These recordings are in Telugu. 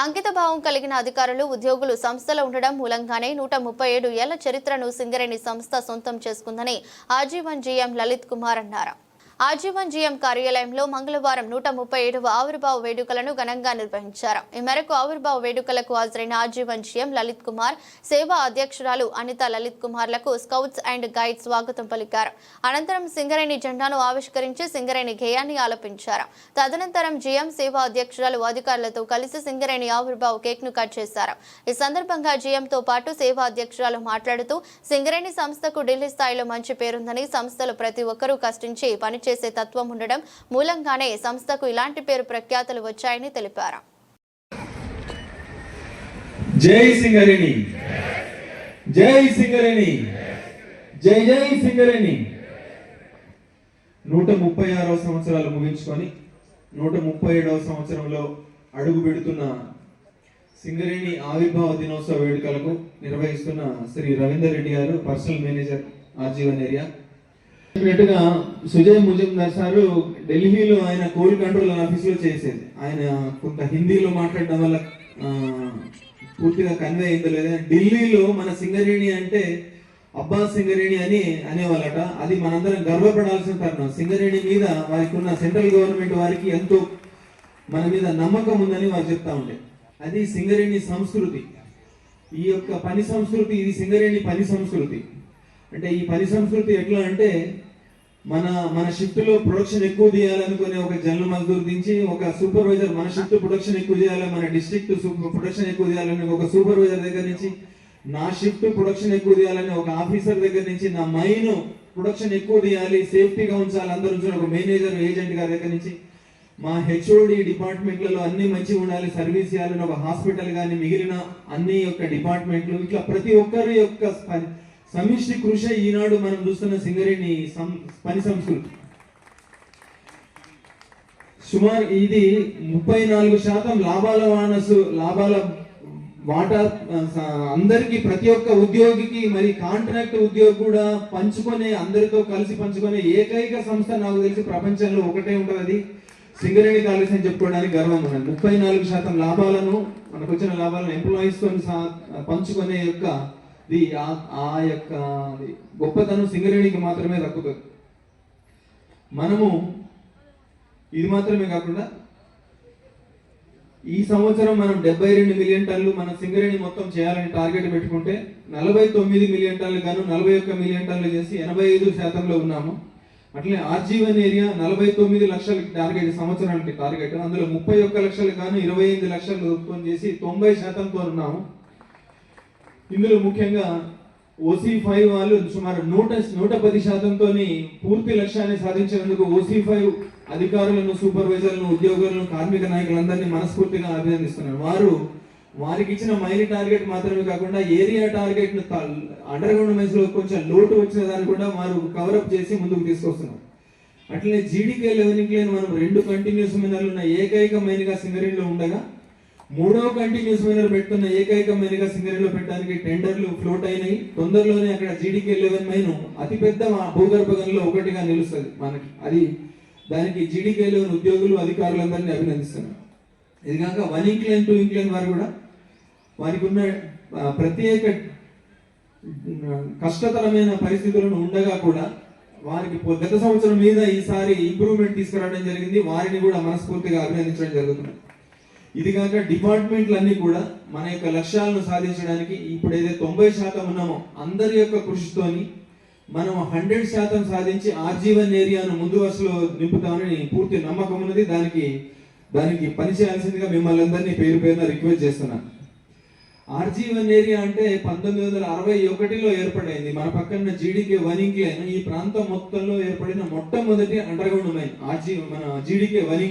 అంకిత భావం కలిగిన అధికారులు ఉద్యోగులు సంస్థలో ఉండడం మూలంగానే నూట ముప్పై ఏడు ఏళ్ళ చరిత్రను సింగరేణి సంస్థ సొంతం చేసుకుందని ఆజీవన్ జీఎం లలిత్ కుమార్ అన్నారు. ఆజీవన్ జీఎం కార్యాలయంలో మంగళవారం నూట ముప్పై ఏడవ ఆవిర్భావ వేడుకలను ఘనంగా నిర్వహించారు. ఈ మేరకు ఆవిర్భావ వేడుకలకు హాజరైన ఆజీవన్ జీఎం లలిత్ కుమార్ సేవా అధ్యక్షురాలు అనిత లలిత్ కుమార్లకు స్కౌట్స్ అండ్ గైడ్స్ స్వాగతం పలికారు. అనంతరం సింగరేణి జెండాను ఆవిష్కరించి సింగరేణి గేయాన్ని ఆలపించారు. తదనంతరం జీఎం సేవా అధ్యక్షురాలు అధికారులతో కలిసి సింగరేణి ఆవిర్భావ కేక్ను కట్ చేశారు. ఈ సందర్భంగా జీఎంతో పాటు సేవా అధ్యక్షురాలు మాట్లాడుతూ సింగరేణి సంస్థకు ఢిల్లీ స్థాయిలో మంచి పేరుందని సంస్థలో ప్రతి ఒక్కరూ కష్టించి చేసే తత్వం ఉండడం మూలంగానే సంస్థకు ఇలాంటి పేరు ప్రఖ్యాతులు వచ్చాయని తెలిపారు. జై సింగరేణి. జై సింగరేణి. జై జై సింగరేణి. నూట ముప్పై ఆరవ సంవత్సరాలు ముగించుకొని నూట ముప్పై ఏడవ సంవత్సరంలో అడుగు పెడుతున్న సింగరేణి ఆవిర్భావ దినోత్సవ వేడుకలకు నిర్వహిస్తున్న శ్రీ రవీందర్ రెడ్డి గారు పర్సనల్ మేనేజర్ ఆజీవన్ ఏరియా. చెప్పినట్టుగా సుజయ్ ముజుందార్ సారు ఢిల్లీలో ఆయన కోల్ కంట్రోల్ ఆఫీస్లో చేసేది. ఆయన కొంత హిందీలో మాట్లాడడం వల్ల పూర్తిగా కన్వే అయిందో లేదా ఢిల్లీలో మన సింగరేణి అంటే అబ్బా సింగరేణి అని అనేవాళ్ళట. అది మనందరం గర్వపడాల్సిన కారణం సింగరేణి మీద వారికి ఉన్న సెంట్రల్ గవర్నమెంట్ వారికి ఎంతో మన మీద నమ్మకం ఉందని వారు చెప్తా ఉండే. అది సింగరేణి సంస్కృతి. ఈ యొక్క పని సంస్కృతి ఇది సింగరేణి పని సంస్కృతి. అంటే ఈ పని సంస్కృతి ఎట్లా అంటే మన మన షిఫ్ట్లో ప్రొడక్షన్ ఎక్కువ తీయాలనుకునే ఒక జనరల్ మజ్దూర్ దించి ఒక సూపర్వైజర్ మన షిఫ్ట్ ప్రొడక్షన్ ఎక్కువ చేయాలి మన డిస్ట్రిక్ట్ ప్రొడక్షన్ ఎక్కువ చేయాలని ఒక సూపర్వైజర్ దగ్గర నుంచి నా షిఫ్ట్ ప్రొడక్షన్ ఎక్కువ తీయాలని ఒక ఆఫీసర్ దగ్గర నుంచి నా మైన్ ప్రొడక్షన్ ఎక్కువ తీయాలి సేఫ్టీగా ఉంచాలి అందరూ ఉంచాలి ఒక మేనేజర్ ఏజెంట్ గారి దగ్గర నుంచి మా హెచ్ఓడి డిపార్ట్మెంట్లలో అన్ని మంచిగా ఉండాలి సర్వీస్ చేయాలని ఒక హాస్పిటల్ కానీ మిగిలిన అన్ని యొక్క డిపార్ట్మెంట్లు ఇట్లా ప్రతి ఒక్కరి యొక్క సమిష్టి కృషి ఈనాడు మనం చూస్తున్న సింగరేణి సం- పని సంస్కృతి. సుమారు ఇది ముప్పై నాలుగు శాతం లాభాల వానసు లాభాల వాటా అందరికి అందరికీ ప్రతి ఒక్క ఉద్యోగికి మరి కాంట్రాక్ట్ ఉద్యోగి కూడా పంచుకునే అందరితో కలిసి పంచుకునే ఏకైక సంస్థ నాకు తెలిసి ప్రపంచంలో ఒకటే ఉంటుంది అది సింగరేణి కాలేజ్ అని చెప్పుకోవడానికి గర్వం ఉన్నది. ముప్పై నాలుగు శాతం లాభాలను మనకు వచ్చిన లాభాలను ఎంప్లాయీస్తో పంచుకునే యొక్క ఇది ఆ- ఆ యొక్క గొప్పతనం సింగరేణికి మాత్రమే దక్కుతుంది. మనము ఇది మాత్రమే కాకుండా ఈ సంవత్సరం మనం డెబ్బై రెండు మిలియన్ టన్లు మన సింగరేణి మొత్తం చేయాలని టార్గెట్ పెట్టుకుంటే నలభై తొమ్మిది మిలియన్ టన్లు గాను నలభై ఒక్క మిలియన్ టన్లు చేసి ఎనభై ఐదు శాతంలో ఉన్నాము. అట్లే ఆర్జీవన్ ఏరియా నలభై తొమ్మిది లక్షల టార్గెట్ సంవత్సరానికి టార్గెట్. అందులో ముప్పై ఒక్క లక్షలు గాను ఇరవై ఎనిమిది లక్షలు ఉత్పత్తి చేసి తొంభై శాతంతో ఉన్నాము. ఇందులో ముఖ్యంగా ఓసీ ఫైవ్ వాళ్ళు సుమారు నూట నూట పది శాతంతో పూర్తి లక్ష్యాన్ని సాధించినందుకు ఓసీ ఫైవ్ అధికారులను సూపర్వైజర్లను ఉద్యోగులను కార్మిక నాయకులందరినీ మనస్ఫూర్తిగా అభినందిస్తున్నారు వారు వారికి ఇచ్చిన మైలి టార్గెట్ మాత్రమే కాకుండా ఏరియా టార్గెట్ అండర్ గ్రౌండ్లో కొంచెం లోటు వచ్చిన దాన్ని కూడా వారు కవరప్ చేసి ముందుకు తీసుకొస్తున్నారు. అట్లనే జీడీకే లెవెనింగ్ లేని మనం రెండు కంటిన్యూస్ మినర్లు ఉన్న ఏకైక మైన్గా సింగరేణిలో ఉండగా మూడవ కంటిన్యూస్ మీద పెట్టుకున్న ఏకైక మైన్ సింగరేలో పెట్టడానికి టెండర్లు ఫ్లోట్ అయినాయి. తొందరలోనే అక్కడ జీడీకే లెవెన్ మైన్ అతిపెద్ద మా- భూగర్భ గనుల్లో ఒకటిగా నిలుస్తుంది మనకి. అది దానికి జీడీకే లెవెన్ ఉద్యోగులు అధికారులందరినీ అభినందిస్తున్నారు. ఇది కాక వన్ ఇంక్లైన్ టూ ఇంక్లైన్ వారు కూడా వారికి ఉన్న ప్రత్యేక కష్టతరమైన పరిస్థితులను ఉండగా కూడా వారికి గత సంవత్సరం మీద ఈసారి ఇంప్రూవ్మెంట్ తీసుకురావడం జరిగింది. వారిని కూడా మనస్ఫూర్తిగా అభినందించడం జరుగుతుంది. ఇది కాక డిపార్ట్మెంట్లన్నీ కూడా మన యొక్క లక్ష్యాలను సాధించడానికి ఇప్పుడు ఏదైతే తొంభై శాతం ఉన్నామో అందరి యొక్క కృషితోని మనం హండ్రెడ్ శాతం సాధించి ఆర్జీవన్ ఏరియాను ముందు వరుసలో నింపుతామని పూర్తి నమ్మకం ఉన్నది. దానికి దానికి పనిచేయాల్సిందిగా మిమ్మల్ని అందరినీ పేరు పేరున రిక్వెస్ట్ చేస్తున్నాను ఆర్జీవన్ ఏరియా అంటే పంతొమ్మిది వందల అరవై ఒకటిలో ఏర్పడింది. మన పక్కన జీడీకే వన్ ఇంక్లైన్ ఈ ప్రాంతం మొత్తంలో ఏర్పడిన మొట్టమొదటి అండర్గ్రౌండ్ మైన్ ఆర్జీ మన జీడీకే వన్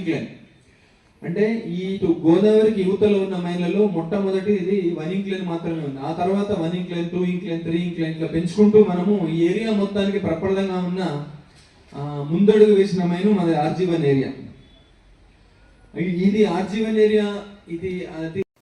అంటే ఈ ఇటు గోదావరికి యువతలో ఉన్న మైన్లలో మొట్టమొదటి ఇది వన్ ఇంక్లైన్ మాత్రమే ఉంది. ఆ తర్వాత one incline two incline three incline ఇట్లా పెంచుకుంటూ మనము ఈ ఏరియా మొత్తానికి ప్రప్రదంగా ఉన్న ఆ, ముందడుగు వేసిన మైన్ మన ఆర్జీవన్ ఏరియా. ఇది ఆర్జీవన్ ఏరియా ఇది అది